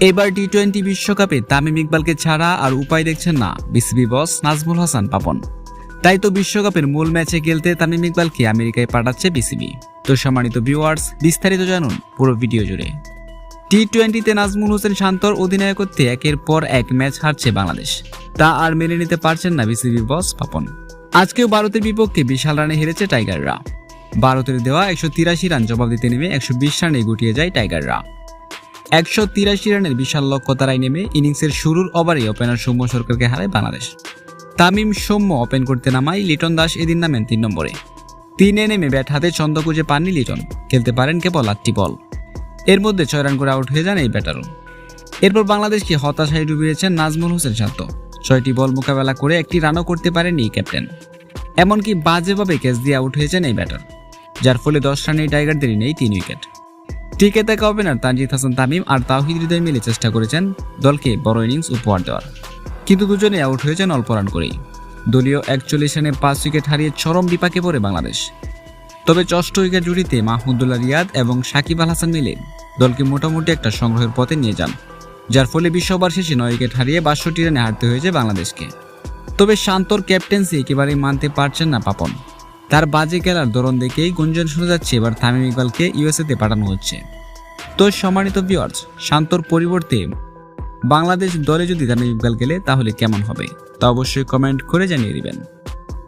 এবার T twenty বিশ্বকাপে তামিম ইকবালকে ছাড়া আর উপায় দেখছেন না বিসিবি বস নাজমুল হাসান পাপন। তাই তো বিশ্বকাপের মূল ম্যাচে খেলতে তামিম ইকবালকে আমেরিকায় পাঠাচ্ছে বিসিবি। তো সম্মানিত ভিউয়ার্স বিস্তারিত জানুন পুরো ভিডিও জুড়ে। টি টোয়েন্টিতে নাজমুল হোসেন শান্তর অধিনায়কত্বে একের পর এক ম্যাচ হারছে বাংলাদেশ। তা আর মেনে নিতে পারছেন না বিসিবি বস পাপন। আজকেও ভারতের বিপক্ষে বিশাল রানে হেরেছে টাইগাররা। ভারতের দেওয়া একশো তিরাশি রান জবাব দিতে নেমে একশো বিশ রানে গুটিয়ে যায় টাইগাররা। একশো তিরাশি রানের বিশাল লক্ষ্য তারাই নেমে ইনিংসের শুরুর ওভারে ওপেনার সৌম্য সরকারকে হারায় বাংলাদেশ। তামিম সৌম্য ওপেন করতে নামায় লিটন দাস এদিন নামেন তিন নম্বরে। তিনে নেমে ব্যাট হাতে ছন্দ খুঁজে পাননি লিটন। খেলতে পারেন কেবল আটটি বল। এর মধ্যে ছয় রান করে আউট হয়ে যান এই ব্যাটারও। এরপর বাংলাদেশকে হতাশায় ডুবিয়েছেন নাজমুল হোসেন শান্ত? ছয়টি বল মোকাবেলা করে একটি রানও করতে পারেনি ক্যাপ্টেন। এমনকি বাজেভাবে ক্যাচ দিয়ে আউট হয়েছেন এই ব্যাটার, যার ফলে দশ রানে টাইগারদেরই নেই তিন উইকেট। টিকে থাকা ওপেনার তানজিদ হাসান তামিম আর তাওহিদ হৃদয় মিলে চেষ্টা করেছেন দলকে বড় ইনিংস উপহার দেওয়ার। কিন্তু দুজনে আউট হয়েছেন অল্প রান করেই। দলীয় একচল্লিশ রানে পাঁচ উইকেট হারিয়ে চরম বিপাকে পড়ে বাংলাদেশ। তবে ষষ্ঠ উইকেট জুড়িতে মাহমুদুল্লাহ রিয়াদ এবং সাকিব আল হাসান মিলে দলকে মোটামুটি একটা সংগ্রহের পথে নিয়ে যান, যার ফলে বিশ্ব ওভার শেষে নয় উইকেট হারিয়ে বাষট্টি রানে হারতে হয়েছে বাংলাদেশকে। তবে শান্তর ক্যাপ্টেন্সি একেবারেই মানতে পারছেন না পাপন। তার বাজে খেলার ধরন দেখেই গুঞ্জন শোনা যাচ্ছে। এবার তামিম ইকবালকে ইউএসএতে পাঠানো হচ্ছে। তো সম্মানিত ভিওয়ার্স শান্তর পরিবর্তে বাংলাদেশ দলে যদি তামিম ইকবাল গেলে তাহলে কেমন হবে? তা অবশ্যই কমেন্ট করে জানিয়ে দিবেন।